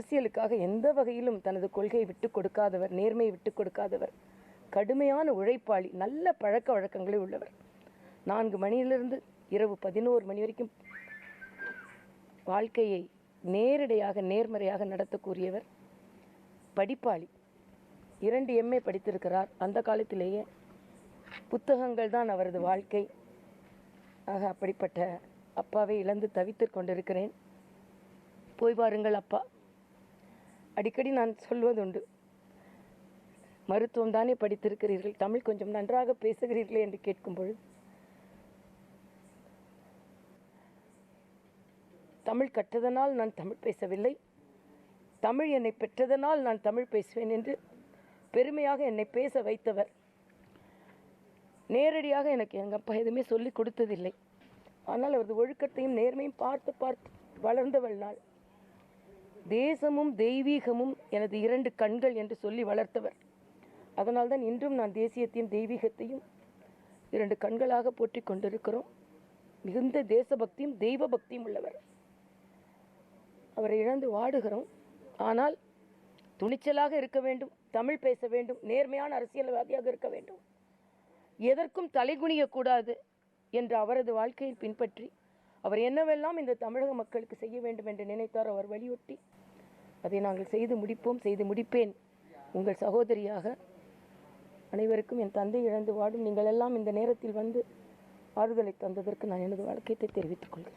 அரசியலுக்காக எந்த வகையிலும் தனது கொள்கையை விட்டு கொடுக்காதவர் நேர்மையை விட்டு கொடுக்காதவர். கடுமையான உழைப்பாளி நல்ல பழக்க வழக்கங்களே உள்ளவர். நான்கு மணியிலிருந்து இரவு பதினோரு மணி வரைக்கும் வாழ்க்கையை நேரடியாக நேர்மறையாக நடத்தக்கூடியவர் படிப்பாளி. இரண்டு எம்ஏ படித்திருக்கிறார். அந்த காலத்திலேயே புத்தகங்கள் தான் அவரது வாழ்க்கை. ஆக அப்படிப்பட்ட அப்பாவை இழந்து தவித்துக் கொண்டிருக்கிறேன். போய் பாருங்கள் அப்பா. அடிக்கடி நான் சொல்வதுண்டு. மருத்துவம் தானே படித்திருக்கிறீர்கள்? தமிழ் கொஞ்சம் நன்றாக பேசுகிறீர்களே என்று கேட்கும் பொழுது தமிழ் கற்றதனால் நான் தமிழ் பேசவில்லை. தமிழ் என்னை பெற்றதனால் நான் தமிழ் பேசுவேன் என்று பெருமையாக என்னை பேச வைத்தவர். நேரடியாக எனக்கு எங்கள் அப்பா எதுவுமே சொல்லி கொடுத்ததில்லை. ஆனால் அவரது ஒழுக்கத்தையும் நேர்மையும் பார்த்து பார்த்து வளர்ந்தவள் நாள் தேசமும் தெய்வீகமும் எனது இரண்டு கண்கள் என்று சொல்லி வளர்த்தவர். அதனால்தான் இன்றும் நான் தேசியத்தையும் தெய்வீகத்தையும் இரண்டு கண்களாக போற்றி கொண்டிருக்கிறோம். மிகுந்த தேசபக்தியும் தெய்வ பக்தியும் உள்ளவர். அவரை இழந்து வாடுகிறோம். ஆனால் துணிச்சலாக இருக்க வேண்டும் தமிழ் பேச வேண்டும் நேர்மையான அரசியல்வாதியாக இருக்க வேண்டும். எதற்கும் தலைகுனியக்கூடாது என்ற அவரது வாழ்க்கையை பின்பற்றி அவர் என்னவெல்லாம் இந்த தமிழக மக்களுக்கு செய்ய வேண்டும் என்று நினைத்தார் அவர் வலியுறுத்தி அதை நாங்கள் செய்து முடிப்போம் செய்து முடிப்பேன். உங்கள் சகோதரியாக அனைவருக்கும் என் தந்தை இழந்து வாடும். நீங்கள் எல்லாம் இந்த நேரத்தில் வந்து ஆறுதலை தந்ததற்கு நான் எனது வழக்கத்தை தெரிவித்துக் கொள்கிறேன்.